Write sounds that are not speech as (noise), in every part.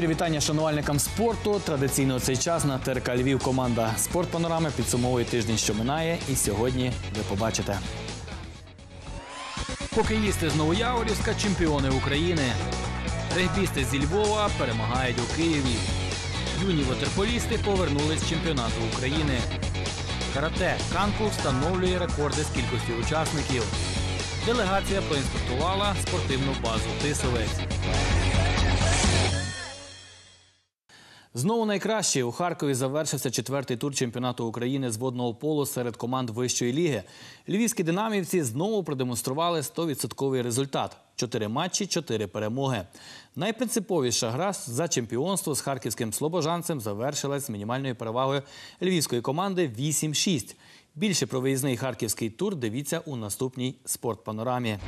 Щирі вітання шанувальникам спорту. Традиційно цей час на ТРК Львів команда Спорт Панорами підсумовує тиждень, що минає. І сьогодні ви побачите. Хокеїсти з Новояворівська чемпіони України. Регбісти зі Львова перемагають у Києві. Юні вотерполісти повернулись з чемпіонату України. Карате Канку встановлює рекорди з кількості учасників. Делегація проінспектувала спортивну базу Тисовець. Знову найкраще у Харкові завершився четвертий тур чемпіонату України з водного полу серед команд вищої ліги. Львівські динамівці знову продемонстрували 100% результат: чотири матчі, чотири перемоги. Найпринциповіша гра за чемпіонство з харківським слобожанцем завершилась з мінімальною перевагою львівської команди 8-6. Більше про виїзний харківський тур дивіться у наступній спортпанорамі.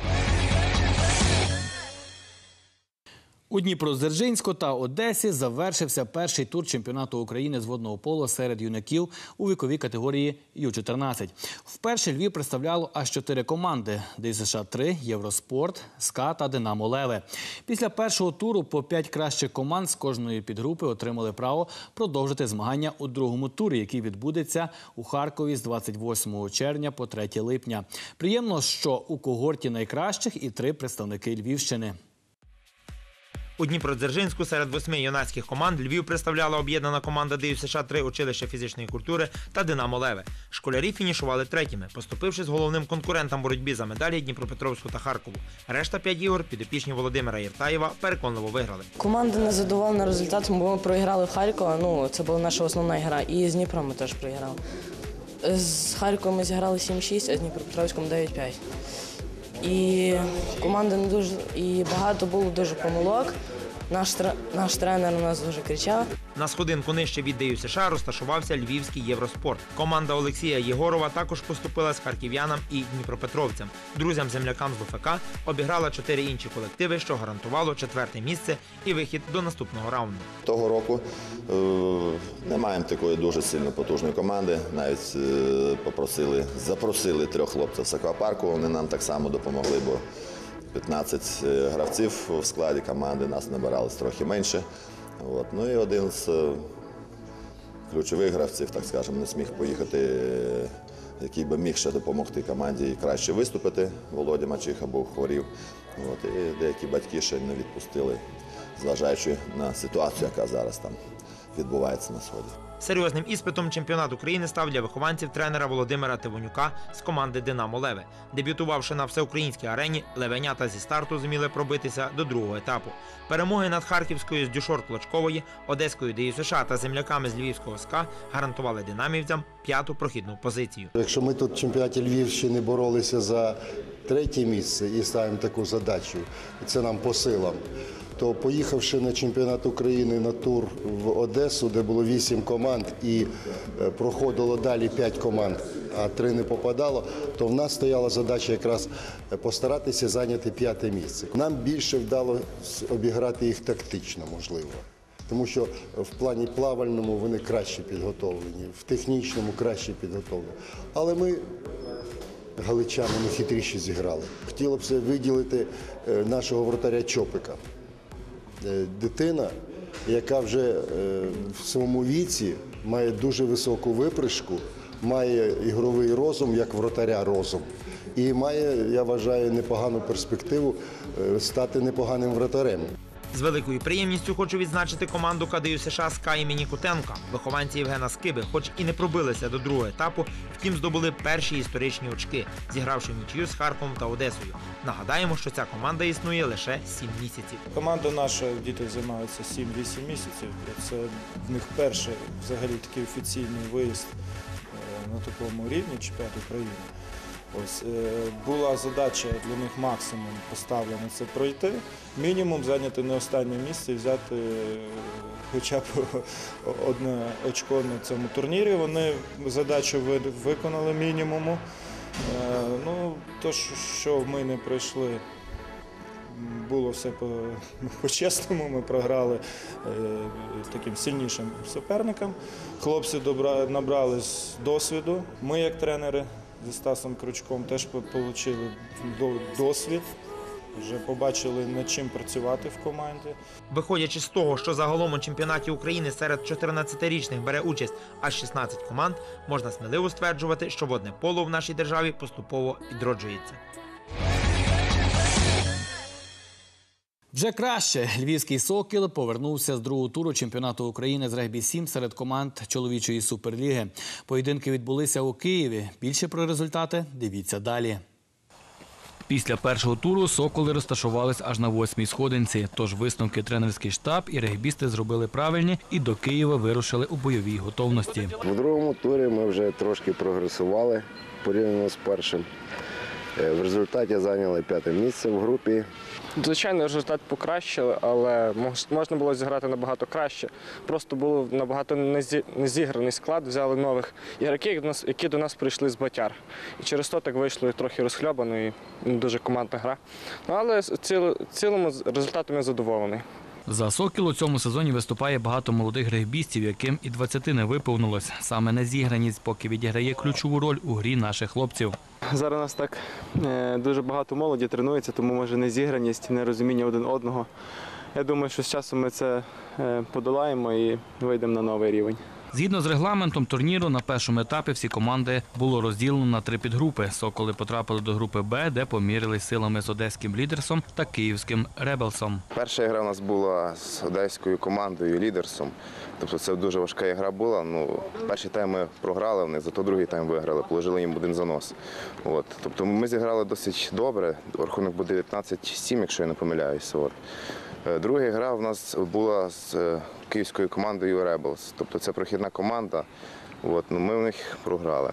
У Дніпродзержинську та Одесі завершився перший тур чемпіонату України з водного полу серед юнаків у віковій категорії Ю-14. Вперше Львів представляло аж чотири команди: ДСШ 3 Євроспорт, СКА та Динамо Леве. Після першого туру по п'ять кращих команд з кожної підгрупи отримали право продовжити змагання у другому турі, який відбудеться у Харкові з 28 червня по 3 липня. Приємно, що у когорті найкращих і три представники Львівщини. У Дніпродзержинську серед восьми юнацьких команд Львів представляла об'єднана команда ДЮСШ США 3 училища фізичної культури та Динамо Леве. Школярі фінішували третіми, поступивши з головним конкурентам боротьбі за медалі Дніпропетровську та Харкову. Решта п'ять ігор підопічні Володимира Єртаєва переконливо виграли. Команда не задоволена результатом, бо ми проіграли в Харкова. Ну, це була наша основна гра. І з Дніпром ми теж проіграли. З Харковом ми зіграли 7-6, а з Дніпропетровськом 9-5. І команда не дуже і багато було дуже помилок. Наш, наш тренер на нас дуже кричав. На сходинку нижче від ДЮСШ США розташувався Львівський Євроспорт. Команда Олексія Єгорова також поступила з харків'янам і дніпропетровцям. Друзям землякам з ЛФК обіграла чотири інші колективи, що гарантувало четверте місце і вихід до наступного раунду. Того року е, не маємо такої дуже сильно потужної команди. Навіть е, попросили, запросили трьох хлопців з аквапарку. Вони нам так само допомогли, бо 15 гравців в складі команди нас набиралось трохи менше. От. Ну і один з е, ключових гравців, так скажемо, не зміг поїхати, який би міг ще допомогти команді краще виступити. Володя Мачиха був хворів. От. І деякі батьки ще не відпустили, зважаючи на ситуацію, яка зараз там відбувається на сході. Серйозним іспитом чемпіонат України став для вихованців тренера Володимира Тивонюка з команди Динамо Леве. Дебютувавши на всеукраїнській арені, левенята зі старту зуміли пробитися до другого етапу. Перемоги над Харківською з Дюшор Клочкової, Одеською ДЮСШ та земляками з Львівського СКА гарантували динамівцям п'яту прохідну позицію. Якщо ми тут в чемпіонаті Львівщини боролися за третє місце і ставимо таку задачу, це нам по силам. То поїхавши на чемпіонат України на тур в Одесу, де було вісім команд і е, проходило далі п'ять команд, а три не попадало, то в нас стояла задача якраз е, постаратися зайняти п'яте місце. Нам більше вдалося обіграти їх тактично, можливо. Тому що в плані плавальному вони краще підготовлені, в технічному краще підготовлені. Але ми галичани ми хитріше зіграли. Хотілося б виділити е, нашого вратаря Чопика. Е, Дитина, яка вже е, в своєму віці має дуже високу випришку, має ігровий розум, як вратаря розум. І має, я вважаю, непогану перспективу е, стати непоганим вратарем. З великою приємністю хочу відзначити команду КДЮ США СКА імені Кутенка. Вихованці Євгена Скиби, хоч і не пробилися до другого етапу, втім здобули перші історичні очки, зігравши нічию з Харковом та Одесою. Нагадаємо, що ця команда існує лише 7 місяців. Команда наша діти займаються 7-8 місяців. Це в них перший взагалі такий офіційний виїзд е, на такому рівні чемпіонат України. Ось е, була задача для них максимум поставлена це пройти. Мінімум зайняти не останнє місце і взяти е, хоча б (laughs) одне очко на цьому турнірі. Вони задачу виконали мінімуму. Е, Ну, то, що ми не пройшли було все по- (laughs) по-чесному. Ми програли таким сильнішим суперникам. Хлопці добра, набрали досвіду. Ми, як тренери зі Стасом Крючком, теж отримали досвід. Вже побачили над чим працювати в команді. Виходячи з того, що загалом у чемпіонаті України серед 14-річних бере участь аж 16 команд, можна сміливо стверджувати, що водне поло в нашій державі поступово відроджується. Вже краще львівський сокіл повернувся з другого туру чемпіонату України з регбі 7 серед команд чоловічої суперліги. Поєдинки відбулися у Києві. Більше про результати дивіться далі. Після першого туру соколи розташувались аж на восьмій сходинці. Тож висновки тренерський штаб і регбісти зробили правильні і до Києва вирушили у бойовій готовності. В другому турі ми вже трошки прогресували порівняно з першим. Е, В результаті зайняли п'яте місце в групі. Звичайно, результат покращили, але можна було зіграти набагато краще. Просто був набагато незіграний склад, взяли нових ігроків, які до нас- прийшли з батяр. І через то так вийшло трохи розхльобано і не дуже командна гра. Ну, але в цілому з результатом я задоволений. За Сокіл у цьому сезоні виступає багато молодих регбістів, яким і 20 не виповнилось. Саме незіграність поки відіграє ключову роль у грі наших хлопців. Зараз у нас так е, дуже багато молоді тренується, тому може незіграність, нерозуміння один одного. Я думаю, що з часом ми це е, подолаємо і вийдемо на новий рівень. Згідно з регламентом турніру, на першому етапі всі команди було розділено на три підгрупи. Соколи потрапили до групи Б, де помірились силами з одеським лідерсом та київським ребелсом. Перша гра у нас була з одеською командою лідерсом. Тобто це дуже важка гра була. Ну, перший тайм ми програли, вони зато другий тайм виграли, положили їм один занос. От. Тобто ми зіграли досить добре. Рахунок був 19-7, якщо я не помиляюся. Е, Друга гра в нас була з е, київською командою Rebels. Тобто це прохідна команда. От. Ну, ми в них програли.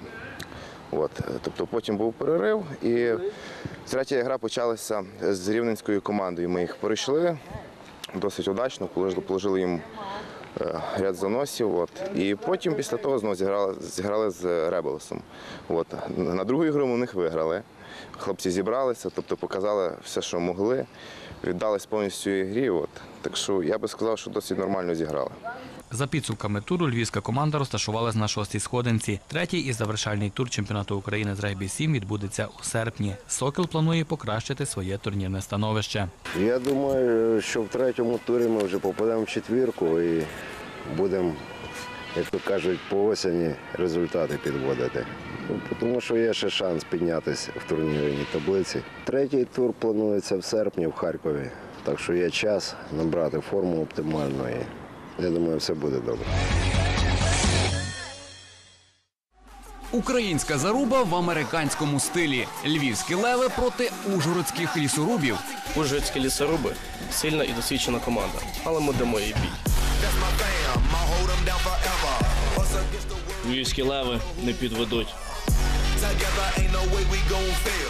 От. Тобто потім був перерив і третя гра почалася з рівненською командою. Ми їх перейшли досить удачно, положили, їм е, ряд заносів. От. І потім після того знову зіграли, зіграли з Ребелсом. От. На другу ігру ми в них виграли. Хлопці зібралися, тобто показали все, що могли, віддались повністю ігрі. От. Так що я би сказав, що досить нормально зіграли. За підсумками туру львівська команда розташувалась на шостій сходинці. Третій і завершальний тур чемпіонату України з регбі 7 відбудеться у серпні. Сокіл планує покращити своє турнірне становище. Я думаю, що в третьому турі ми вже попадемо в четвірку і будемо, як то кажуть, по осені результати підводити. Ну, Тому що є ще шанс піднятися в турнірній таблиці. Третій тур планується в серпні в Харкові. Так що є час набрати форму оптимальну і я думаю, все буде добре. Українська заруба в американському стилі. Львівські леви проти ужгородських лісорубів. Ужгородські лісоруби сильна і досвідчена команда, але ми дамо їй бій. Львівські леви не підведуть.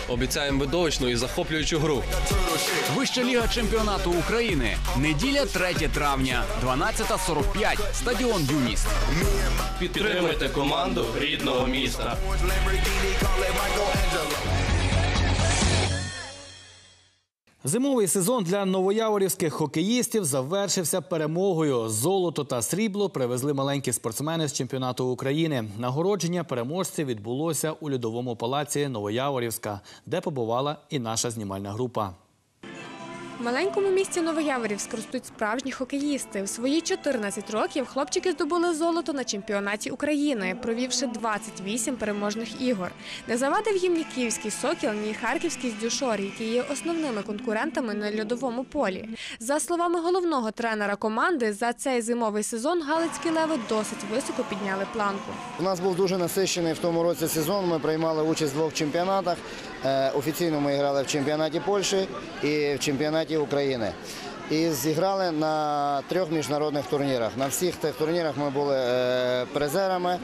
Обіцяємо видовищну і захоплюючу гру. Вища ліга чемпіонату України. Неділя 3 травня, 12.45. Стадіон Юніст. Підтримуйте команду рідного міста. Зимовий сезон для новояворівських хокеїстів завершився перемогою. Золото та срібло привезли маленькі спортсмени з чемпіонату України. Нагородження переможців відбулося у льодовому палаці Новояворівська, де побувала і наша знімальна група. Маленькому місті Новояворівськ ростуть справжні хокеїсти. В свої 14 років хлопчики здобули золото на чемпіонаті України, провівши 28 переможних ігор. Не завадив їм ні київський сокіл, ні харківський здюшор, які є основними конкурентами на льодовому полі. За словами головного тренера команди, за цей зимовий сезон галицькі леви досить високо підняли планку. У нас був дуже насичений в тому році сезон. Ми приймали участь в двох чемпіонатах. Е, Офіційно ми грали в чемпіонаті Польщі і в чемпіонаті України. І зіграли на трьох міжнародних турнірах. На всіх тих турнірах ми були е, призерами.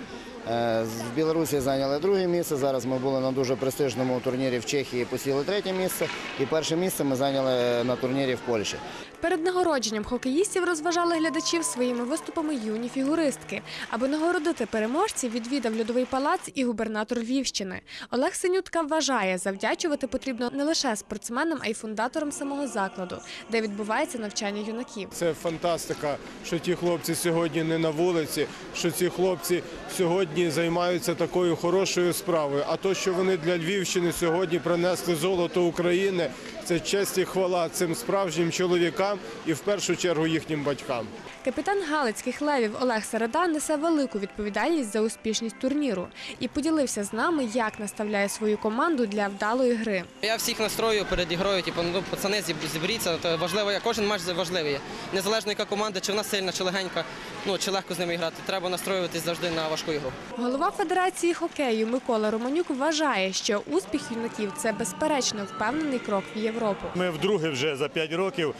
Е, В Білорусі зайняли друге місце. Зараз ми були на дуже престижному турнірі в Чехії, посіли третє місце. І перше місце ми зайняли на турнірі в Польщі. Перед нагородженням хокеїстів розважали глядачів своїми виступами юні фігуристки. Аби нагородити переможців, відвідав льодовий палац і губернатор Львівщини. Олег Синютка вважає, завдячувати потрібно не лише спортсменам, а й фундаторам самого закладу, де відбувається навчання юнаків. Це фантастика, що ті хлопці сьогодні не на вулиці, що ці хлопці сьогодні займаються такою хорошою справою. А то, що вони для Львівщини сьогодні принесли золото України, це честь і хвала цим справжнім чоловікам і в першу чергу їхнім батькам. Капітан Галицьких левів Олег Середа несе велику відповідальність за успішність турніру і поділився з нами, як наставляє свою команду для вдалої гри. Я всіх настрою перед ігрою, типу, ну, пацани, зіб- зіберіться, то важливо, я- кожен матч важливий. Незалежно яка команда, чи вона сильна, чи легенька, ну, чи легко з ними грати. Треба настроюватись завжди на важку ігру. Голова Федерації хокею Микола Романюк вважає, що успіх юнаків це безперечно впевнений крок в Європу. Ми вдруге вже за 5 років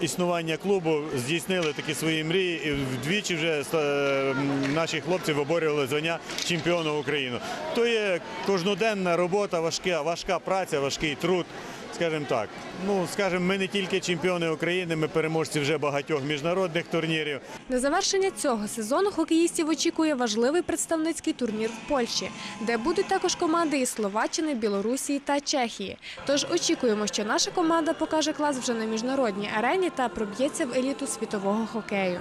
існування клубу здійснили такі свої мрії і вдвічі вже е, наші хлопці виборювали звання чемпіона України. То є кожноденна робота, важка, важка праця, важкий труд. Скажімо так, ну скажімо, ми не тільки чемпіони України, ми переможці вже багатьох міжнародних турнірів. На завершення цього сезону хокеїстів очікує важливий представницький турнір в Польщі, де будуть також команди із Словаччини, Білорусі та Чехії. Тож очікуємо, що наша команда покаже клас вже на міжнародній арені та проб'ється в еліту світового хокею.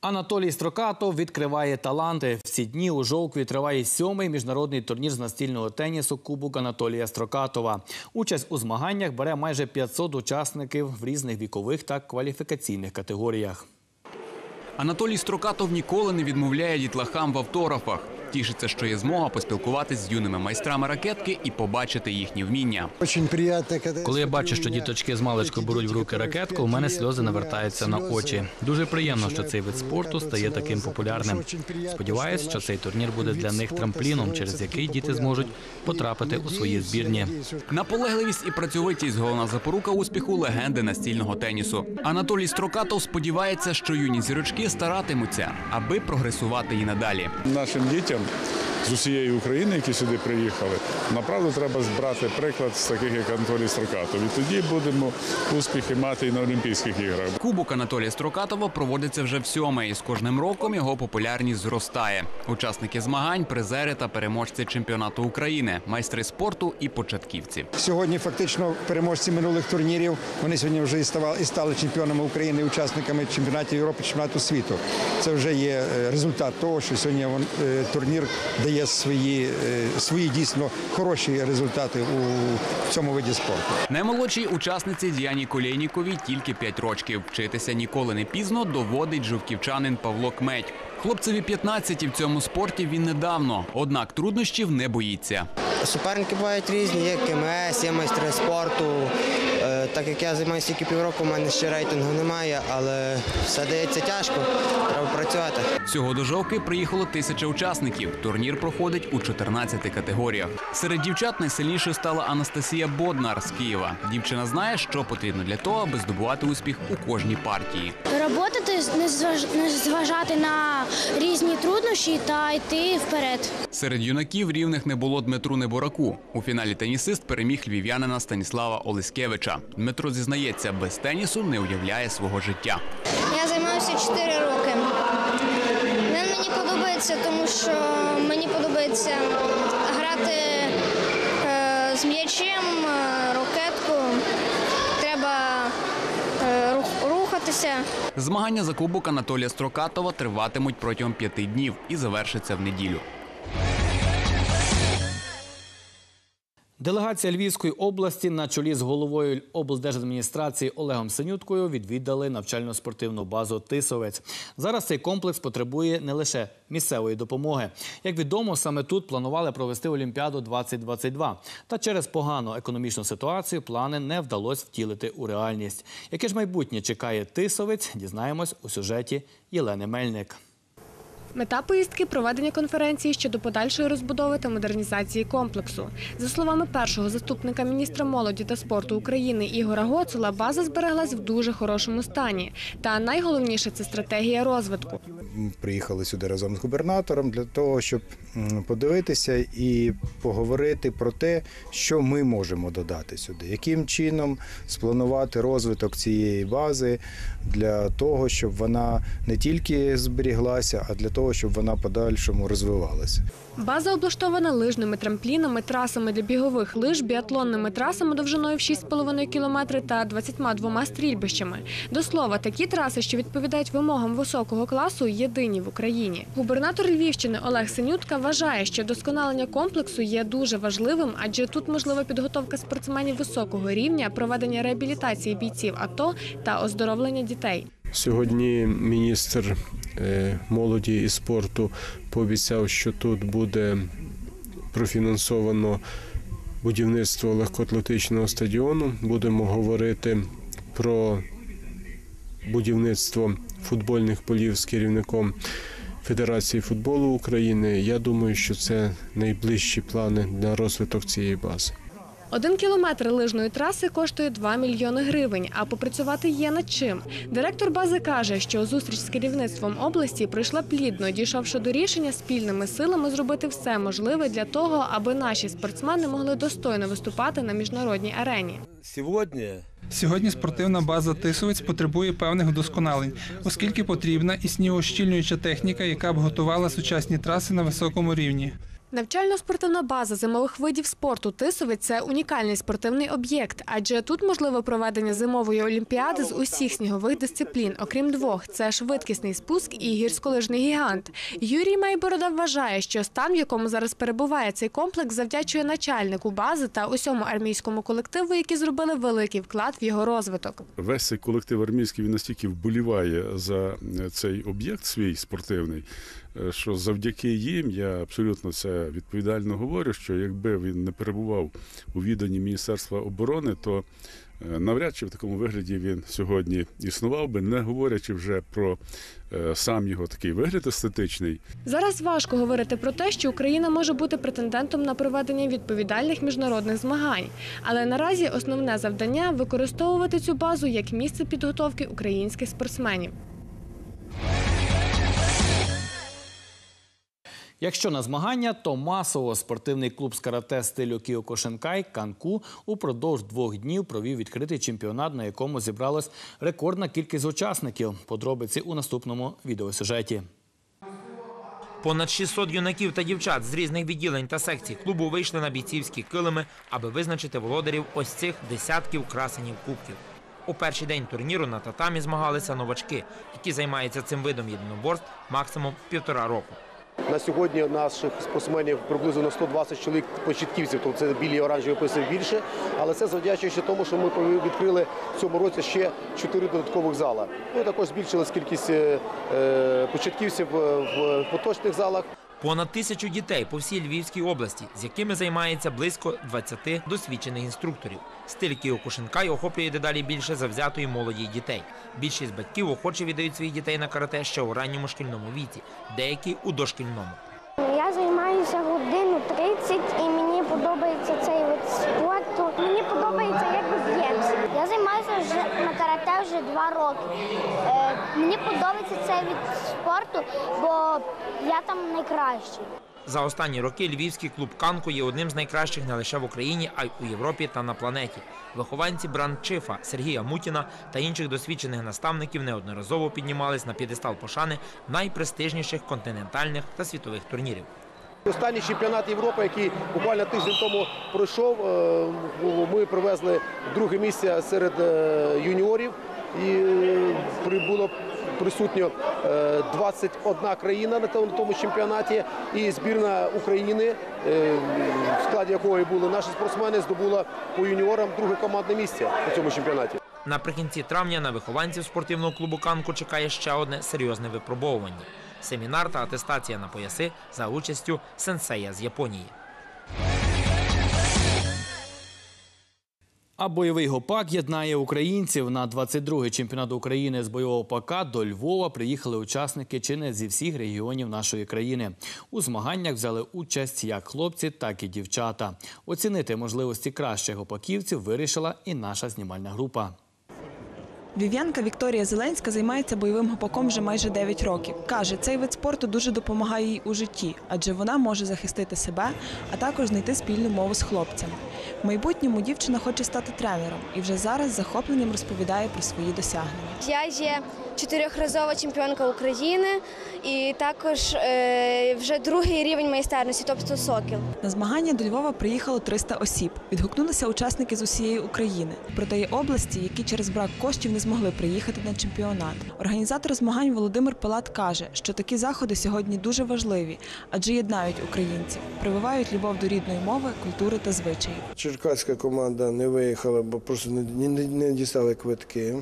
Анатолій Строкатов відкриває таланти. В ці дні у Жовкві триває сьомий міжнародний турнір з настільного тенісу Кубок Анатолія Строкатова. Участь у змаганнях бере майже 500 учасників в різних вікових та кваліфікаційних категоріях. Анатолій Строкатов ніколи не відмовляє дітлахам в автографах. Тішиться, що є змога поспілкуватись з юними майстрами ракетки і побачити їхні вміння. Коли я бачу, що діточки з маличку беруть в руки ракетку, у мене сльози навертаються на очі. Дуже приємно, що цей вид спорту стає таким популярним. Сподіваюсь, що цей турнір буде для них трампліном, через який діти зможуть потрапити у свої збірні. Наполегливість і працьовитість головна запорука успіху легенди настільного тенісу. Анатолій Строкатов сподівається, що юні зірочки старатимуться, аби прогресувати і надалі. Нашим дітям Jim. З усієї України, які сюди приїхали, направду треба збрати приклад з таких, як Анатолій Строкатов. І тоді будемо успіхи мати і на Олімпійських іграх. Кубок Анатолія Строкатова проводиться вже всьоме, і з кожним роком його популярність зростає. Учасники змагань, призери та переможці чемпіонату України, майстри спорту і початківці. Сьогодні фактично переможці минулих турнірів. Вони сьогодні вже і ставали і стали чемпіонами України, і учасниками чемпіонатів Європи, чемпіонату світу. Це вже є е, результат того, що сьогодні е, турнір дає свої, е, свої дійсно хороші результати у цьому виді спорту. Наймолодшій учасниці Діані Колєйніковій тільки 5 років. Вчитися ніколи не пізно доводить жовківчанин Павло Кметь. Хлопцеві 15 в цьому спорті він недавно, однак труднощів не боїться. Суперники бувають різні, є КМС, є майстри спорту. Так як я займаюся тільки півроку, у мене ще рейтингу немає, але все дається тяжко, треба працювати. Всього до жовки приїхало тисяча учасників. Турнір проходить у 14 категоріях. Серед дівчат найсильнішою стала Анастасія Боднар з Києва. Дівчина знає, що потрібно для того, аби здобувати успіх у кожній партії. Роботати, не зваж- не зважати на різні труднощі та йти вперед. Серед юнаків рівних не було Дмитру Небораку. У фіналі тенісист переміг львів'янина Станіслава Олескевича. Дмитро зізнається, без тенісу не уявляє свого життя. Я займаюся 4 роки. Він мені подобається, тому що мені подобається грати е, з м'ячем, е, ракетку. Треба е, рухатися. Змагання за кубок Анатолія Строкатова триватимуть протягом п'яти днів і завершаться в неділю. Делегація Львівської області на чолі з головою облдержадміністрації Олегом Синюткою відвідали навчально-спортивну базу Тисовець. Зараз цей комплекс потребує не лише місцевої допомоги. Як відомо, саме тут планували провести Олімпіаду 2022. Та через погану економічну ситуацію плани не вдалося втілити у реальність. Яке ж майбутнє чекає Тисовець, дізнаємось у сюжеті Єлени Мельник. Мета поїздки проведення конференції щодо подальшої розбудови та модернізації комплексу. За словами першого заступника міністра молоді та спорту України Ігора Гоцула, база збереглась в дуже хорошому стані. Та найголовніше це стратегія розвитку. приїхали сюди разом з губернатором для того, щоб подивитися і поговорити про те, що ми можемо додати сюди, яким чином спланувати розвиток цієї бази для того, щоб вона не тільки зберіглася, а для того, щоб вона подальшому розвивалася. База облаштована лижними трамплінами, трасами для бігових лиж, біатлонними трасами довжиною в 6,5 кілометри та 22 стрільбищами. До слова, такі траси, що відповідають вимогам високого класу, єдині в Україні. Губернатор Львівщини Олег Синютка вважає, що досконалення комплексу є дуже важливим, адже тут можлива підготовка спортсменів високого рівня, проведення реабілітації бійців АТО та оздоровлення дітей. Сьогодні міністр е, молоді і спорту пообіцяв, що тут буде профінансовано будівництво легкоатлетичного стадіону. Будемо говорити про будівництво футбольних полів з керівником Федерації футболу України. Я думаю, що це найближчі плани на розвиток цієї бази. Один кілометр лижної траси коштує 2 мільйони гривень, а попрацювати є над чим. Директор бази каже, що зустріч з керівництвом області пройшла плідно, дійшовши до рішення спільними силами зробити все можливе для того, аби наші спортсмени могли достойно виступати на міжнародній арені. Сьогодні Сьогодні спортивна база Тисовець потребує певних удосконалень, оскільки потрібна і снігоощільнююча техніка, яка б готувала сучасні траси на високому рівні. Навчально-спортивна база зимових видів спорту Тисовець це унікальний спортивний об'єкт, адже тут можливе проведення зимової олімпіади з усіх снігових дисциплін, окрім двох це швидкісний спуск і гірськолижний гігант. Юрій Майборода вважає, що стан, в якому зараз перебуває цей комплекс, завдячує начальнику бази та усьому армійському колективу, які зробили великий вклад в його розвиток. Весь колектив армійський він настільки вболіває за цей об'єкт свій спортивний, що завдяки їм я абсолютно це відповідально говорю. Що якби він не перебував у відданні Міністерства оборони, то е, навряд чи в такому вигляді він сьогодні існував би, не говорячи вже про е, сам його такий вигляд естетичний. Зараз важко говорити про те, що Україна може бути претендентом на проведення відповідальних міжнародних змагань. Але наразі основне завдання використовувати цю базу як місце підготовки українських спортсменів. Якщо на змагання, то масово спортивний клуб з карате стилю Кіокошенкай Канку упродовж двох днів провів відкритий чемпіонат, на якому зібралась рекордна кількість учасників. Подробиці у наступному відеосюжеті. Понад 600 юнаків та дівчат з різних відділень та секцій клубу вийшли на бійцівські килими, аби визначити володарів ось цих десятків красенів кубків. У перший день турніру на татамі змагалися новачки, які займаються цим видом єдиноборств максимум півтора року. На сьогодні наших спортсменів приблизно на 120 чоловік початківців, тобто це білі і оранжеві пояси більше. Але це завдячуючи тому, що ми відкрили в цьому році ще чотири додаткових зала. Ну і також збільшилась кількість е, е, початківців е, в поточних залах. Понад тисячу дітей по всій Львівській області, з якими займається близько 20 досвідчених інструкторів. Стиль Кіокушинкай охоплює дедалі більше завзятої молоді дітей. Більшість батьків охоче віддають своїх дітей на карате ще у ранньому шкільному віці, деякі у дошкільному. Я займаюся годину 30 і мені подобається цей вид спорту. Мені подобається, як б'ємося. Я займаюся вже на карате вже два роки. Е, мені подобається цей від спорту, бо я там найкращий. За останні роки львівський клуб Канко є одним з найкращих не лише в Україні, а й у Європі та на планеті. Вихованці брандчифа Сергія Мутіна та інших досвідчених наставників неодноразово піднімались на п'єдестал пошани найпрестижніших континентальних та світових турнірів. Останній чемпіонат Європи, який буквально тиждень тому пройшов, е, ми привезли друге місце серед е, юніорів і е, було присутньо 21 країна на тому чемпіонаті, і збірна України, в складі якої були наші спортсмени, здобула по юніорам друге командне місце на цьому чемпіонаті. Наприкінці травня на вихованців спортивного клубу Канку чекає ще одне серйозне випробовування семінар та атестація на пояси за участю сенсея з Японії. А бойовий гопак єднає українців на 22-й чемпіонат України з бойового ПАКа до Львова приїхали учасники чи не зі всіх регіонів нашої країни. У змаганнях взяли участь як хлопці, так і дівчата. Оцінити можливості кращих гопаківців вирішила і наша знімальна група. Вів'янка Вікторія Зеленська займається бойовим гопаком вже майже 9 років. Каже, цей вид спорту дуже допомагає їй у житті, адже вона може захистити себе, а також знайти спільну мову з хлопцями. В майбутньому дівчина хоче стати тренером і вже зараз захопленням розповідає про свої досягнення. Я є чотирьохразова чемпіонка України і також е, вже другий рівень майстерності, тобто сокіл. На змагання до Львова приїхало 300 осіб. Відгукнулися учасники з усієї України. Проте є області, які через брак коштів не змогли приїхати на чемпіонат. Організатор змагань Володимир Палат каже, що такі заходи сьогодні дуже важливі, адже єднають українців, прививають любов до рідної мови, культури та звичаїв. Черкаська команда не виїхала, бо просто не, не, не дістали квитки.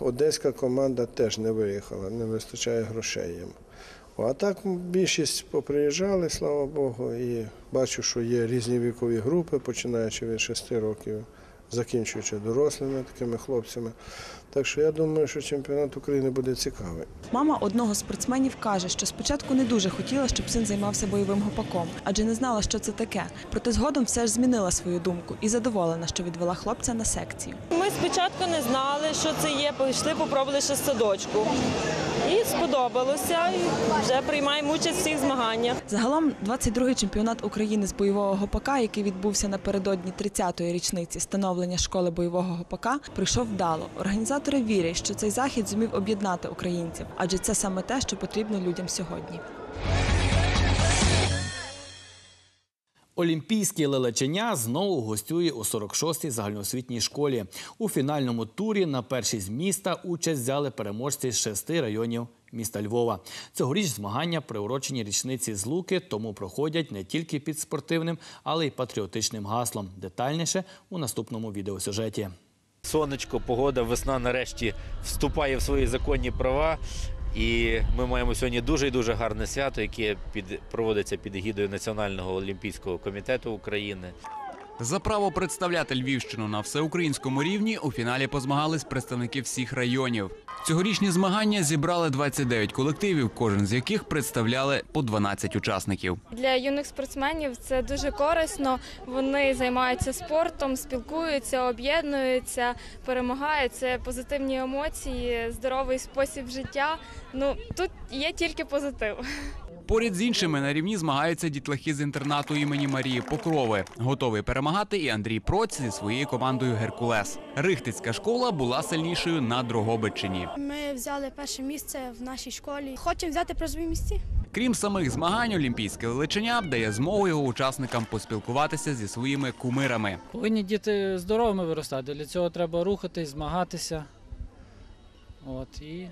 Одеська команда теж не виїхала, не вистачає грошей їм. А так більшість поприїжджали, слава Богу, і бачу, що є різні вікові групи, починаючи від 6 років, закінчуючи дорослими такими хлопцями. Так що я думаю, що чемпіонат України буде цікавий. Мама одного з спортсменів каже, що спочатку не дуже хотіла, щоб син займався бойовим гопаком, адже не знала, що це таке. Проте згодом все ж змінила свою думку і задоволена, що відвела хлопця на секцію. Ми спочатку не знали, що це є. Пішли, попробували ще з садочку. І сподобалося. І вже приймаємо участь в цих змаганнях. Загалом 22-й чемпіонат України з бойового гопака, який відбувся напередодні 30-ї річниці становлення школи бойового гопака, прийшов вдало. Організатори вірять, що цей захід зумів об'єднати українців, адже це саме те, що потрібно людям сьогодні. Олімпійське лелечення знову гостює у 46-й загальноосвітній школі. У фінальному турі на першість міста участь взяли переможці з шести районів міста Львова. Цьогоріч змагання приурочені річниці злуки, тому проходять не тільки під спортивним, але й патріотичним гаслом. Детальніше у наступному відеосюжеті. Сонечко, погода, весна нарешті вступає в свої законні права. І ми маємо сьогодні дуже і дуже гарне свято, яке під проводиться під гідою Національного олімпійського комітету України. За право представляти Львівщину на всеукраїнському рівні у фіналі позмагались представники всіх районів. Цьогорічні змагання зібрали 29 колективів, кожен з яких представляли по 12 учасників. Для юних спортсменів це дуже корисно. Вони займаються спортом, спілкуються, об'єднуються, перемагають. Це позитивні емоції, здоровий спосіб життя. Ну тут є тільки позитив. Поряд з іншими на рівні змагаються дітлахи з інтернату імені Марії Покрови. Готовий перемагати і Андрій Проць зі своєю командою Геркулес. Рихтицька школа була сильнішою на Дрогобичині. Ми взяли перше місце в нашій школі. Хочемо взяти призові місці. Крім самих змагань, олімпійське лелечення дає змогу його учасникам поспілкуватися зі своїми кумирами. Повинні діти здоровими виростати. Для цього треба рухатись, змагатися. От і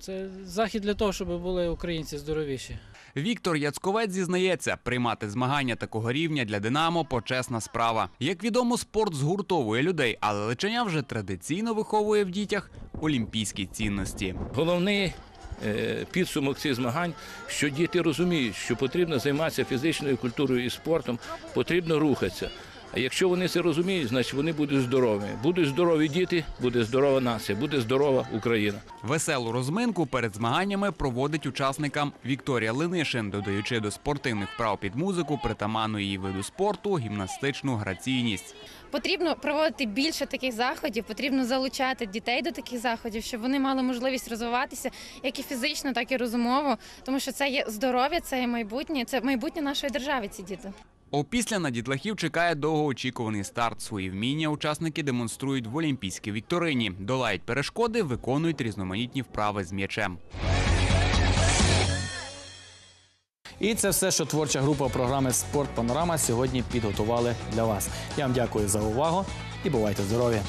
це захід для того, щоб були українці здоровіші. Віктор Яцковець зізнається, приймати змагання такого рівня для Динамо почесна справа. Як відомо, спорт згуртовує людей, але личення вже традиційно виховує в дітях олімпійські цінності. Головний е, підсумок цих змагань, що діти розуміють, що потрібно займатися фізичною культурою і спортом, потрібно рухатися. А якщо вони це розуміють, значить вони будуть здорові. Будуть здорові діти, буде здорова нація, буде здорова Україна. Веселу розминку перед змаганнями проводить учасникам Вікторія Линишин, додаючи до спортивних вправ під музику притаманну її виду спорту гімнастичну граційність. Потрібно проводити більше таких заходів, потрібно залучати дітей до таких заходів, щоб вони мали можливість розвиватися як і фізично, так і розумово, тому що це є здоров'я, це є майбутнє, це майбутнє нашої держави. Ці діти. Опісля на дітлахів чекає довгоочікуваний старт. Свої вміння учасники демонструють в Олімпійській вікторині, долають перешкоди, виконують різноманітні вправи з м'ячем. І це все, що творча група програми Спорт Панорама сьогодні підготували для вас. Я вам дякую за увагу і бувайте здорові!